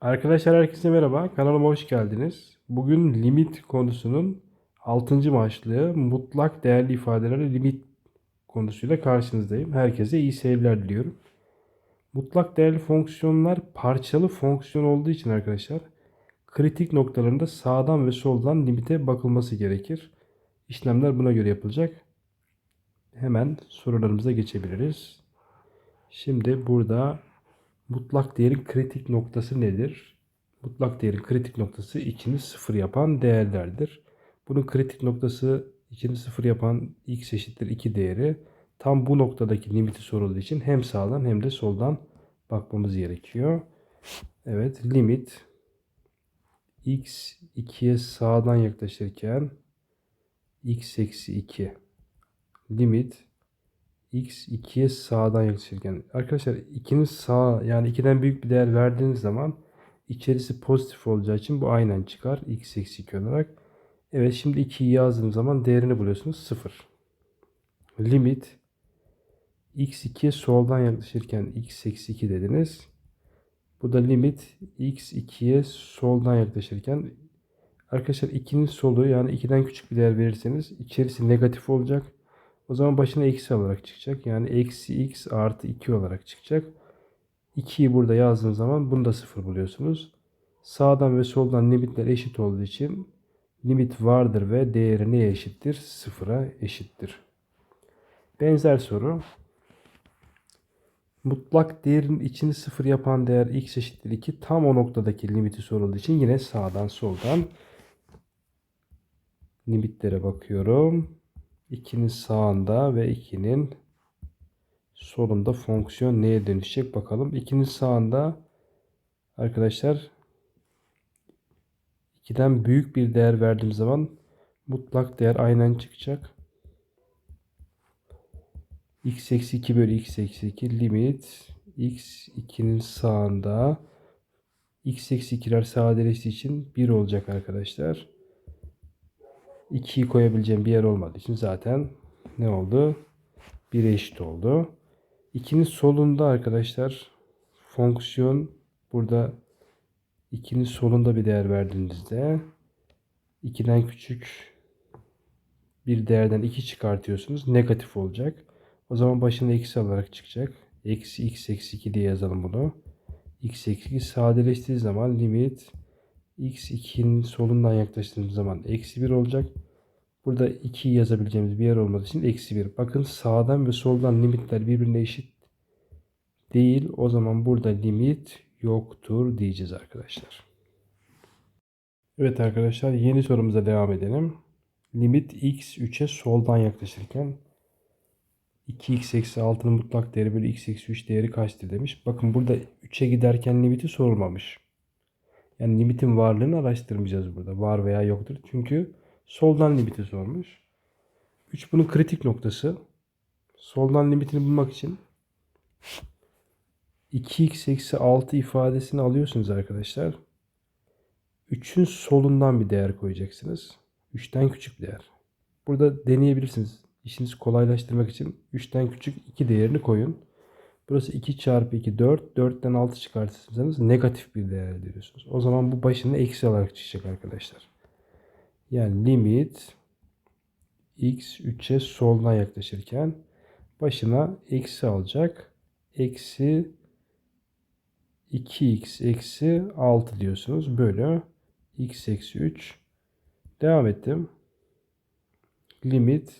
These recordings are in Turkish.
Arkadaşlar herkese merhaba. Kanalıma hoş geldiniz. Bugün limit konusunun 6. başlığı mutlak değerli ifadelere limit konusuyla karşınızdayım. Herkese iyi seyirler diliyorum. Mutlak değerli fonksiyonlar parçalı fonksiyon olduğu için arkadaşlar kritik noktalarında sağdan ve soldan limite bakılması gerekir. İşlemler buna göre yapılacak. Hemen sorularımıza geçebiliriz. Şimdi burada Mutlak değerin kritik noktası nedir? Mutlak değerin kritik noktası içini sıfır yapan değerlerdir. Bunun kritik noktası içini sıfır yapan x eşittir 2 değeri. Tam bu noktadaki limiti sorulduğu için hem sağdan hem de soldan bakmamız gerekiyor. Evet limit x 2'ye sağdan yaklaşırken x eksi 2 limit x 2'ye sağdan yaklaşırken arkadaşlar 2'nin sağ yani 2'den büyük bir değer verdiğiniz zaman içerisi pozitif olacağı için bu aynen çıkar x eksi 2 olarak. Evet şimdi 2'yi yazdığım zaman değerini buluyorsunuz 0. Limit x 2'ye soldan yaklaşırken x eksi 2 dediniz. Bu da limit x 2'ye soldan yaklaşırken arkadaşlar 2'nin solu yani 2'den küçük bir değer verirseniz içerisi negatif olacak. O zaman başına eksi olarak çıkacak. Yani eksi x artı 2 olarak çıkacak. 2'yi burada yazdığım zaman bunu da 0 buluyorsunuz. Sağdan ve soldan limitler eşit olduğu için limit vardır ve değeri neye eşittir? 0'a eşittir. Benzer soru. Mutlak değerin içini 0 yapan değer x eşittir 2. Tam o noktadaki limiti sorulduğu için yine sağdan soldan limitlere bakıyorum. 2'nin sağında ve 2'nin solunda fonksiyon neye dönüşecek bakalım. 2'nin sağında arkadaşlar 2'den büyük bir değer verdiğim zaman mutlak değer aynen çıkacak. x eksi 2 bölü x eksi 2 limit x 2'nin sağında x eksi 2'ler sadeleştiği için 1 olacak arkadaşlar. 2'yi koyabileceğim bir yer olmadığı için zaten ne oldu? 1'e eşit oldu. 2'nin solunda arkadaşlar fonksiyon burada 2'nin solunda bir değer verdiğinizde 2'den küçük bir değerden 2 çıkartıyorsunuz. Negatif olacak. O zaman başına eksi alarak çıkacak. Eksi x eksi 2 diye yazalım bunu. x eksi 2 sadeleştiği zaman limit x2'nin solundan yaklaştığımız zaman eksi 1 olacak. Burada 2 yazabileceğimiz bir yer olmadığı için eksi 1. Bakın sağdan ve soldan limitler birbirine eşit değil. O zaman burada limit yoktur diyeceğiz arkadaşlar. Evet arkadaşlar yeni sorumuza devam edelim. Limit x 3'e soldan yaklaşırken 2x eksi 6'nın mutlak değeri bölü x eksi 3 değeri kaçtır demiş. Bakın burada 3'e giderken limiti sorulmamış. Yani limitin varlığını araştırmayacağız burada. Var veya yoktur. Çünkü soldan limiti sormuş. 3 bunun kritik noktası. Soldan limitini bulmak için 2x eksi 6 ifadesini alıyorsunuz arkadaşlar. 3'ün solundan bir değer koyacaksınız. 3'ten küçük bir değer. Burada deneyebilirsiniz. İşinizi kolaylaştırmak için 3'ten küçük 2 değerini koyun. Burası 2 çarpı 2 4. 4'ten 6 çıkartırsanız negatif bir değer elde ediyorsunuz. O zaman bu başına eksi olarak çıkacak arkadaşlar. Yani limit x 3'e soldan yaklaşırken başına eksi alacak. Eksi 2x eksi 6 diyorsunuz. Bölü x eksi 3. Devam ettim. Limit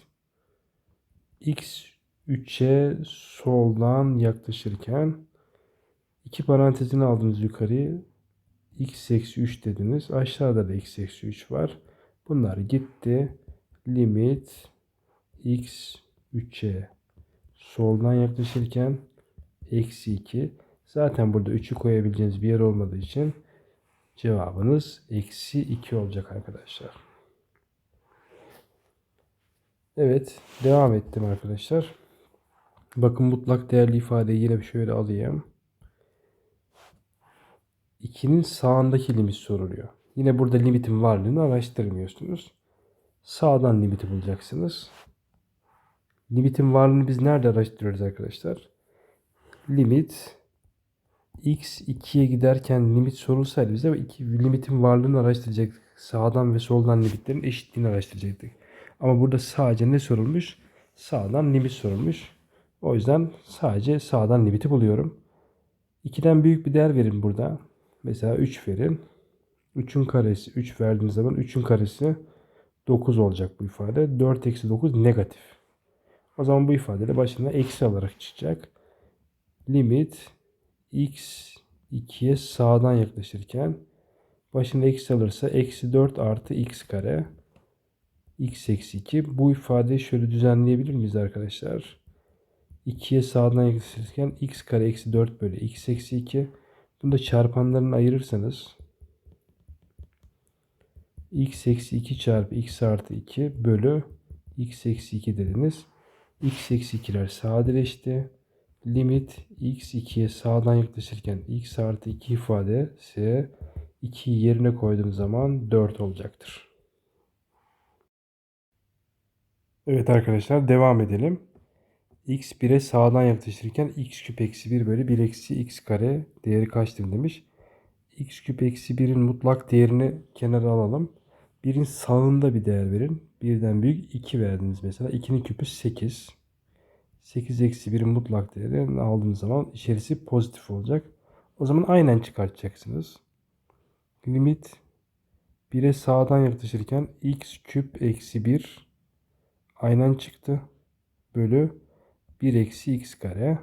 x 3'e soldan yaklaşırken iki parantezini aldınız yukarıyı. x eksi 3 dediniz. Aşağıda da x eksi 3 var. Bunlar gitti. Limit x 3'e soldan yaklaşırken eksi 2. Zaten burada 3'ü koyabileceğiniz bir yer olmadığı için cevabınız eksi 2 olacak arkadaşlar. Evet devam ettim arkadaşlar. Bakın mutlak değerli ifadeyi yine şöyle alayım. 2'nin sağındaki limit soruluyor. Yine burada limitin varlığını araştırmıyorsunuz. Sağdan limiti bulacaksınız. Limitin varlığını biz nerede araştırıyoruz arkadaşlar? Limit x 2'ye giderken limit sorulsaydı bize iki limitin varlığını araştıracaktık. Sağdan ve soldan limitlerin eşitliğini araştıracaktık. Ama burada sadece ne sorulmuş? Sağdan limit sorulmuş. O yüzden sadece sağdan limiti buluyorum. 2'den büyük bir değer verin burada. Mesela 3 verin. 3'ün karesi 3 verdiğiniz zaman 3'ün karesi 9 olacak bu ifade. 4 eksi 9 negatif. O zaman bu ifadede başına eksi alarak çıkacak. Limit x 2'ye sağdan yaklaşırken başına eksi alırsa eksi 4 artı x kare x eksi 2. Bu ifadeyi şöyle düzenleyebilir miyiz arkadaşlar? 2'ye sağdan yaklaşırken x kare eksi 4 bölü x eksi 2. Bunu da çarpanlarını ayırırsanız x eksi 2 çarpı x artı 2 bölü x eksi 2 dediniz. x eksi 2'ler sadeleşti. Limit x 2'ye sağdan yaklaşırken x artı 2 ifadesi 2'yi yerine koyduğum zaman 4 olacaktır. Evet arkadaşlar devam edelim. X 1'e sağdan yaklaşırken x küp eksi 1 bölü 1 eksi x kare değeri kaçtır demiş. x küp eksi 1'in mutlak değerini kenara alalım. 1'in sağında bir değer verin. Birden büyük 2 verdiniz mesela. 2'nin küpü 8. 8 eksi 1'in mutlak değerini aldığınız zaman içerisi pozitif olacak. O zaman aynen çıkartacaksınız. Limit 1'e sağdan yaklaşırken x küp eksi 1 aynen çıktı. Bölü 1 eksi x kare.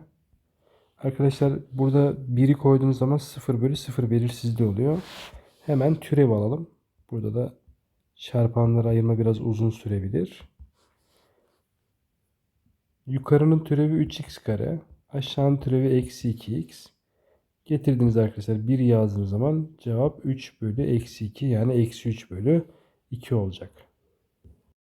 Arkadaşlar burada 1'i koyduğumuz zaman 0 bölü 0 belirsizliği oluyor. Hemen türev alalım. Burada da çarpanları ayırma biraz uzun sürebilir. Yukarının türevi 3x kare. Aşağının türevi eksi 2x. Getirdiniz arkadaşlar 1 yazdığınız zaman cevap 3 bölü eksi 2 yani eksi 3 bölü 2 olacak.